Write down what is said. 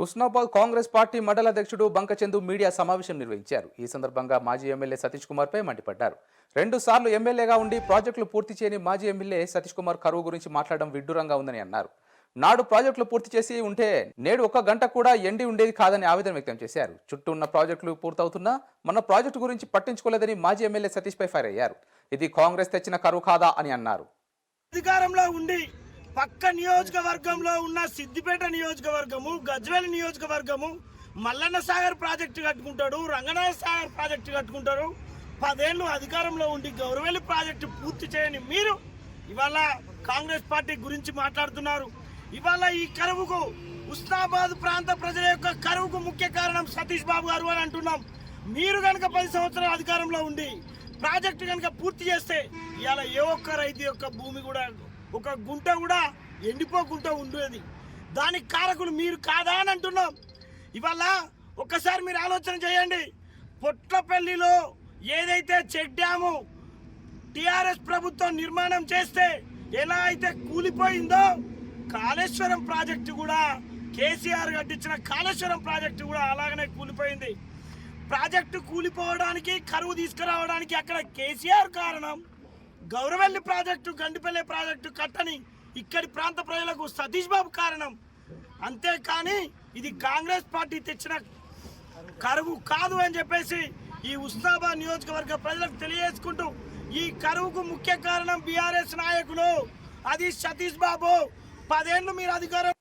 Husnabad Congress party మండల అధ్యక్షుడు బంకచందు media సమావేశం నిర్వహించారు. ఈ సందర్భంగా మాజీ ఎమ్మెల్యే సతీష్ కుమార్ పై మండిపడ్డారు. రెండు సార్లు ఎమ్మెల్యేగా ఉండి ప్రాజెక్టులు పూర్తి చేయని మాజీ ఎమ్మెల్యే సతీష్ కుమార్ కరువు గురించి మాట్లాడడం విడ్డూరంగా ఉందని అన్నారు. నాడు ప్రాజెక్టులు పూర్తి చేసి ఉంటే నేడు ఒక గంట కూడా ఎండి ఉండేది కాదని ఆవేదన వ్యక్తం చేశారు. చుట్టూ ఉన్న ప్రాజెక్టులు పూర్తవుతున్నా మన ప్రాజెక్టు గురించి పట్టించుకోలేదని మాజీ ఎమ్మెల్యే సతీష్ పై ఫైర్ అయ్యారు. ఇది కాంగ్రెస్ తెచ్చిన కరువు కాదా అని అన్నారు. అధికారంలో ఉండి పక్క నియోజకవర్గంలో ఉన్న సిద్దిపేట నియోజకవర్గము గజ్వేల్ నియోజకవర్గము మల్లన్న సాగర్ ప్రాజెక్టు కట్టుకుంటాడు రంగనాథ సాగర్ ప్రాజెక్టు కట్టుకుంటారు. పదేళ్ళు అధికారంలో ఉండి గౌరవేలి ప్రాజెక్టు పూర్తి చేయని మీరు ఇవాళ కాంగ్రెస్ పార్టీ గురించి మాట్లాడుతున్నారు. ఇవాళ ఈ కరువుకు ఉస్నాబాద్ ప్రాంత ప్రజల యొక్క కరువుకు ముఖ్య కారణం సతీష్ బాబు గారు అని అంటున్నాం. మీరు కనుక పది సంవత్సరాల అధికారంలో ఉండి ప్రాజెక్టు కనుక పూర్తి చేస్తే ఇవాళ ఏ ఒక్క రైతు యొక్క భూమి కూడా ఒక గుంట కూడా ఎండిపోకుండా ఉండేది. దానికి కారకులు మీరు కాదా అని అంటున్నాం. ఇవాళ ఒక్కసారి మీరు ఆలోచన చేయండి. పొట్లపల్లిలో ఏదైతే చెక్ డ్యాము టిఆర్ఎస్ ప్రభుత్వం నిర్మాణం చేస్తే ఎలా అయితే కూలిపోయిందో కాళేశ్వరం ప్రాజెక్టు కూడా కేసీఆర్ కట్టించిన కాళేశ్వరం ప్రాజెక్టు కూడా అలాగనే కూలిపోయింది. ప్రాజెక్టు కూలిపోవడానికి కరువు తీసుకురావడానికి అక్కడ కేసీఆర్ కారణం. గౌరవెల్లి ప్రాజెక్టు గండిపల్లె ప్రాజెక్టు కట్టని ఇక్కడి ప్రాంత ప్రజలకు సతీష్ బాబు కారణం. అంతేకాని ఇది కాంగ్రెస్ పార్టీ తెచ్చిన కరువు కాదు అని చెప్పేసి ఈ ఉస్నాబాద్ నియోజకవర్గ ప్రజలకు తెలియజేసుకుంటూ ఈ కరువుకు ముఖ్య కారణం బీఆర్ఎస్ నాయకులు అది సతీష్ బాబు. పదేళ్ళు మీరు అధికారం